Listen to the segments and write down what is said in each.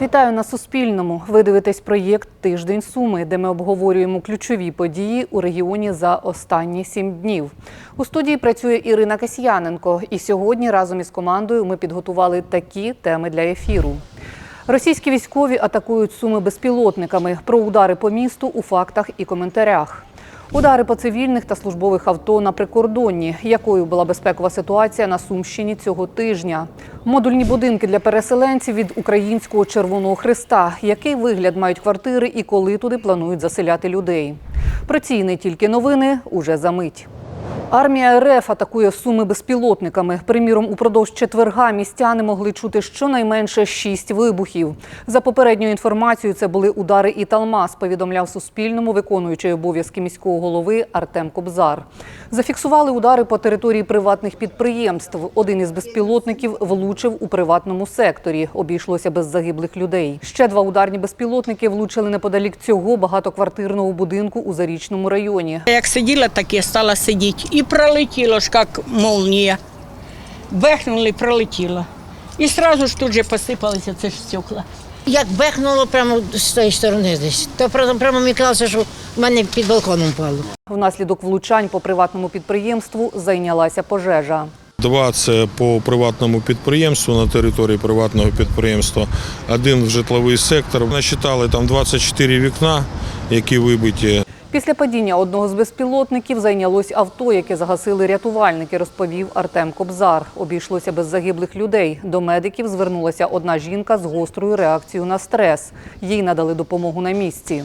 Вітаю на Суспільному. Ви дивитесь проєкт Тиждень Суми, де ми обговорюємо ключові події у регіоні за останні сім днів. У студії працює Ірина Касьяненко. І сьогодні разом із командою ми підготували такі теми для ефіру. Російські військові атакують суми безпілотниками. Про удари по місту у фактах і коментарях. Удари по цивільних та службових авто на прикордонні. Якою була безпекова ситуація на Сумщині цього тижня? Модульні будинки для переселенців від Українського Червоного Христа. Який вигляд мають квартири і коли туди планують заселяти людей? Про ці не тільки новини уже за мить. Армія РФ атакує суми безпілотниками. Приміром, упродовж четверга містяни могли чути щонайменше шість вибухів. За попередньою інформацією, це були удари і Талмас, повідомляв Суспільному виконуючий обов'язки міського голови Артем Кобзар. Зафіксували удари по території приватних підприємств. Один із безпілотників влучив у приватному секторі. Обійшлося без загиблих людей. Ще два ударні безпілотники влучили неподалік цього багатоквартирного будинку у Зарічному районі. Як сиділа, так і стала сидіти. І пролетіло ж, як молнія. Бехнули, пролетіло. І одразу ж тут же посипалися ці ж стекла. Як бехнуло прямо з тої сторони десь, то прямо, прямо мені казалося, що в мене під балконом впало. Внаслідок влучань по приватному підприємству зайнялася пожежа. Два це по приватному підприємству на території приватного підприємства, один в житловий сектор. Насчитали там 24 вікна, які вибиті. Після падіння одного з безпілотників зайнялось авто, яке загасили рятувальники, розповів Артем Кобзар. Обійшлося без загиблих людей. До медиків звернулася одна жінка з гострою реакцією на стрес. Їй надали допомогу на місці.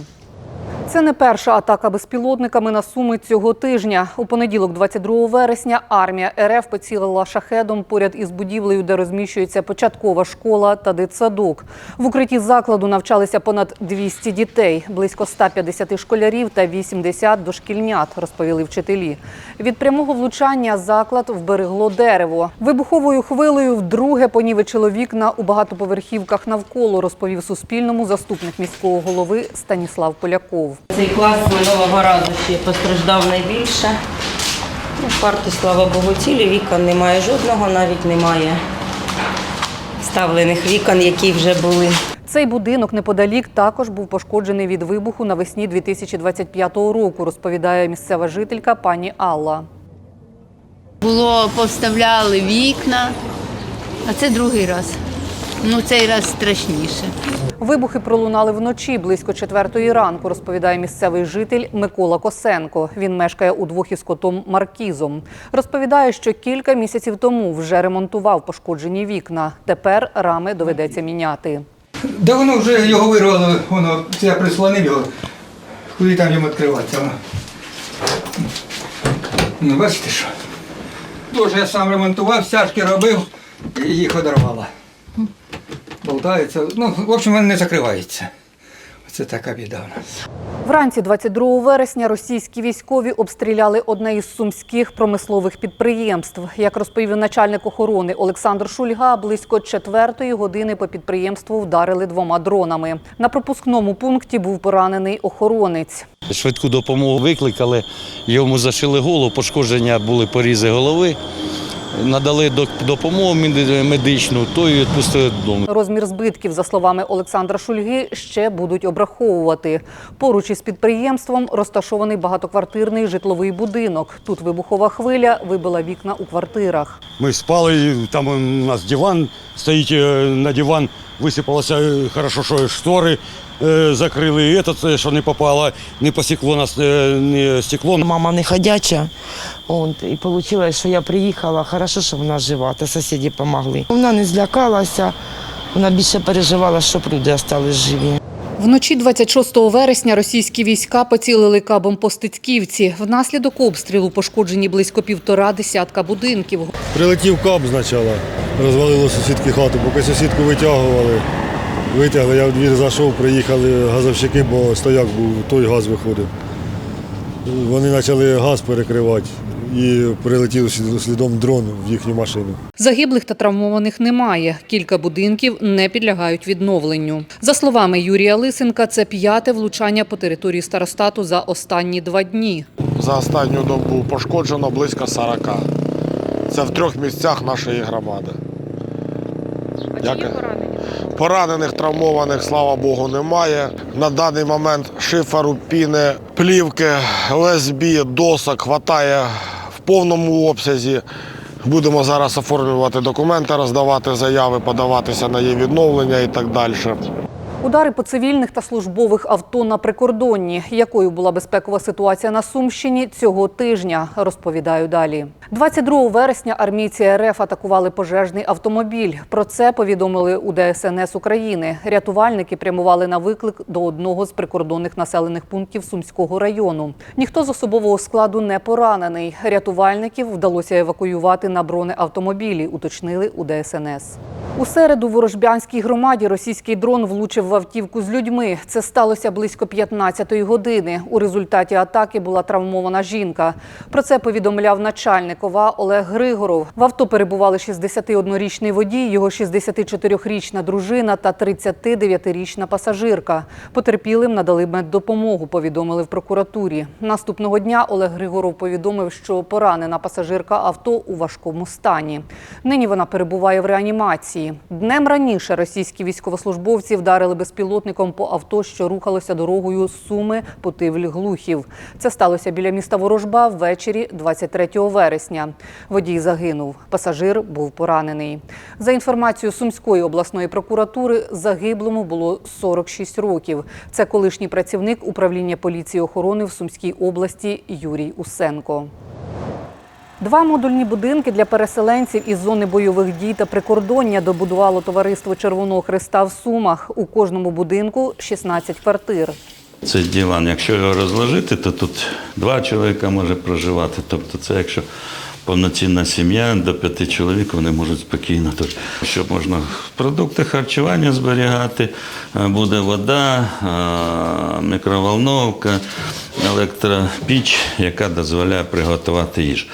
Це не перша атака безпілотниками на суми цього тижня. У понеділок, 22 вересня, армія РФ поцілила шахедом поряд із будівлею, де розміщується початкова школа та дитсадок. В укритті закладу навчалися понад 200 дітей, близько 150 школярів та 80 дошкільнят, розповіли вчителі. Від прямого влучання заклад вберегло дерево. Вибуховою хвилею вдруге понівечило вікна у багатоповерхівках навколо, розповів Суспільному заступник міського голови Станіслав Поляков. Цей клас минулого разу ще постраждав найбільше. Ну, Парти, слава Богу, цілі вікон немає жодного, навіть немає вставлених вікон, які вже були. Цей будинок неподалік також був пошкоджений від вибуху навесні 2025 року, розповідає місцева жителька пані Алла. Було повставляли вікна, а це другий раз. Ну, цей раз страшніше. Вибухи пролунали вночі близько четвертої ранку, розповідає місцевий житель Микола Косенко. Він мешкає удвох із котом Маркізом. Розповідає, що кілька місяців тому вже ремонтував пошкоджені вікна. Тепер рами доведеться міняти. Да воно вже його вирвало, воно, це я прислонив його, куди там йому відкриватися. Воно. Ну, бачите що. Дуже я сам ремонтував, стяжки робив і їх одорвало. Болтаються. Ну, в общем, вони не закриваються. Оце така біда у нас. Вранці 22 вересня російські військові обстріляли одне із сумських промислових підприємств. Як розповів начальник охорони Олександр Шульга, близько четвертої години по підприємству вдарили двома дронами. На пропускному пункті був поранений охоронець. Швидку допомогу викликали, йому зашили голову, пошкодження були порізи голови. Надали допомогу медичну, то і відпустили додому. Розмір збитків, за словами Олександра Шульги, ще будуть обраховувати. Поруч із підприємством розташований багатоквартирний житловий будинок. Тут вибухова хвиля вибила вікна у квартирах. Ми спали, там у нас диван стоїть е, на диван, висипалося е, хорошо, що штори закрили. І це, що не попало, не посікло нас е, не стекло. Мама не ходяча. От, і вийшло, що я приїхала. Хорошо, що вона жива, та сусіди допомогли. Вона не злякалася, вона більше переживала, щоб люди залишились живі. Вночі 26 вересня російські війська поцілили кабом по Стецьківці. Внаслідок обстрілу пошкоджені близько півтора десятка будинків. Прилетів кап спочатку, розвалило сусідки хату, поки сусідку витягували. Витягли, я в двір зайшов, приїхали газовщики, бо стояк був, той газ виходив. Вони почали газ перекривати і прилетів слідом дрон в їхню машину. Загиблих та травмованих немає. Кілька будинків не підлягають відновленню. За словами Юрія Лисенка, це п'яте влучання по території старостату за останні два дні. За останню добу пошкоджено близько 40. Це в трьох місцях нашої громади. Як... Поранених, травмованих, слава Богу, немає. На даний момент шиферу, піни, плівки, ОСБ, досок хватає в повному обсязі. Будемо зараз оформлювати документи, роздавати заяви, подаватися на її відновлення і так далі. Удари по цивільних та службових авто на прикордонні. Якою була безпекова ситуація на Сумщині цього тижня? Розповідаю далі. 22 вересня армійці РФ атакували пожежний автомобіль. Про це повідомили у ДСНС України. Рятувальники прямували на виклик до одного з прикордонних населених пунктів Сумського району. Ніхто з особового складу не поранений. Рятувальників вдалося евакуювати на бронеавтомобілі, уточнили у ДСНС. У середу в Ворожбянській громаді російський дрон влучив в автівку з людьми. Це сталося близько 15-ї години. У результаті атаки була травмована жінка. Про це повідомляв начальник ОВА Олег Григоров. В авто перебували 61-річний водій, його 64-річна дружина та 39-річна пасажирка. Потерпілим надали меддопомогу, повідомили в прокуратурі. Наступного дня Олег Григоров повідомив, що поранена пасажирка авто у важкому стані. Нині вона перебуває в реанімації. Днем раніше російські військовослужбовці вдарили безпілотником по авто, що рухалося дорогою з Суми Путивль Глухів. Це сталося біля міста Ворожба ввечері 23 вересня. Водій загинув. Пасажир був поранений. За інформацією Сумської обласної прокуратури, загиблому було 46 років. Це колишній працівник управління поліції охорони в Сумській області Юрій Усенко. Два модульні будинки для переселенців із зони бойових дій та прикордоння добудувало товариство Червоного Христа в Сумах. У кожному будинку 16 квартир. Це диван. Якщо його розложити, то тут два чоловіка може проживати. Тобто, це якщо повноцінна сім'я до п'яти чоловік, вони можуть спокійно тут. Щоб можна продукти харчування зберігати, е, буде вода, е, мікроволновка, електропіч, яка дозволяє приготувати їжу.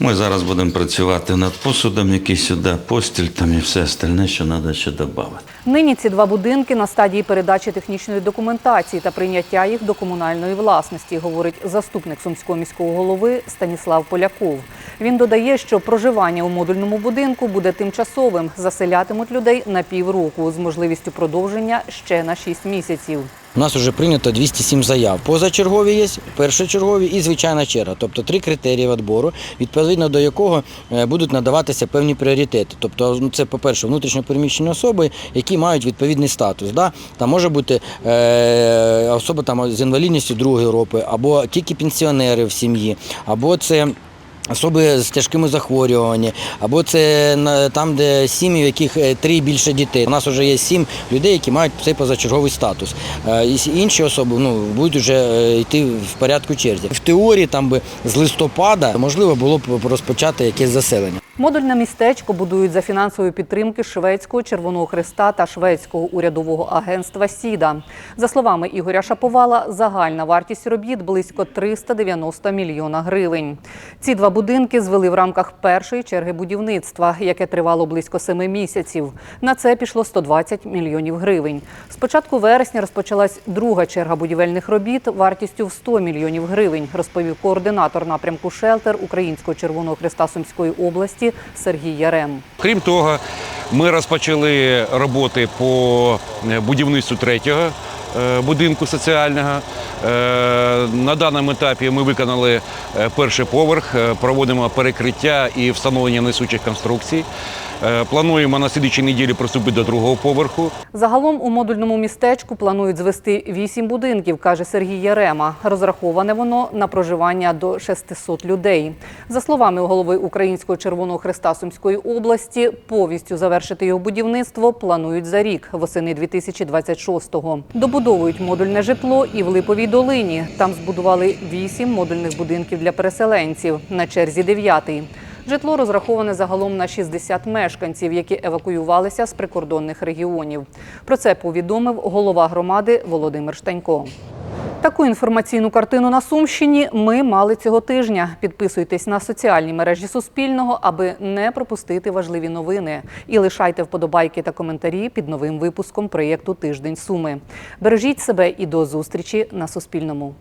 Ми зараз будемо працювати над посудом, який сюди, постіль там і все остальне, що треба ще додати. Нині ці два будинки на стадії передачі технічної документації та прийняття їх до комунальної власності, говорить заступник сумського міського голови Станіслав Поляков. Він додає, що проживання у модульному будинку буде тимчасовим. Заселятимуть людей на півроку з можливістю продовження ще на 6 місяців. У нас вже прийнято 207 заяв. Позачергові є, першочергові і звичайна черга. Тобто три критерії відбору, відповідно до якого е, будуть надаватися певні пріоритети. Тобто, ну, це, по-перше, внутрішньопереміщені особи, які мають відповідний статус. Да? Там може бути е, особа там, з інвалідністю другої групи, або тільки пенсіонери в сім'ї, або це. Особи з тяжкими захворюваннями, або це там, де сім'ї, в яких е, три і більше дітей. У нас вже є сім людей, які мають цей позачерговий статус. Е, і Інші особи ну, будуть вже е, йти в порядку черзі. В теорії там би з листопада можливо було б розпочати якесь заселення. Модульне містечко будують за фінансової підтримки Шведського Червоного Христа та Шведського урядового агентства Сіда. За словами Ігоря Шаповала, загальна вартість робіт близько 390 мільйона гривень. Ці два будинки звели в рамках першої черги будівництва, яке тривало близько семи місяців. На це пішло 120 мільйонів гривень. З початку вересня розпочалась друга черга будівельних робіт вартістю в 100 мільйонів гривень, розповів координатор напрямку «Шелтер» Українського Червоного Христа Сумської області Сергій Ярем. Крім того, ми розпочали роботи по е, будівництву третього е, будинку соціального. Е, На даному етапі ми виконали перший поверх, проводимо перекриття і встановлення несучих конструкцій. Е, Плануємо на слідчій неділі приступити до другого поверху. Загалом у модульному містечку планують звести вісім будинків, каже Сергій Ярема. Розраховане воно на проживання до 600 людей. За словами голови Українського Червоного Христа Сумської області, повністю завершити його будівництво планують за рік, восени 2026-го. Добудовують модульне житло і в Липовій долині. Там збудували вісім модульних будинків для переселенців. На черзі дев'ятий. Житло розраховане загалом на 60 мешканців, які евакуювалися з прикордонних регіонів. Про це повідомив голова громади Володимир Штанько. Таку інформаційну картину на Сумщині ми мали цього тижня. Підписуйтесь на соціальні мережі Суспільного, аби не пропустити важливі новини. І лишайте вподобайки та коментарі під новим випуском проєкту Тиждень Суми. Бережіть себе і до зустрічі на Суспільному.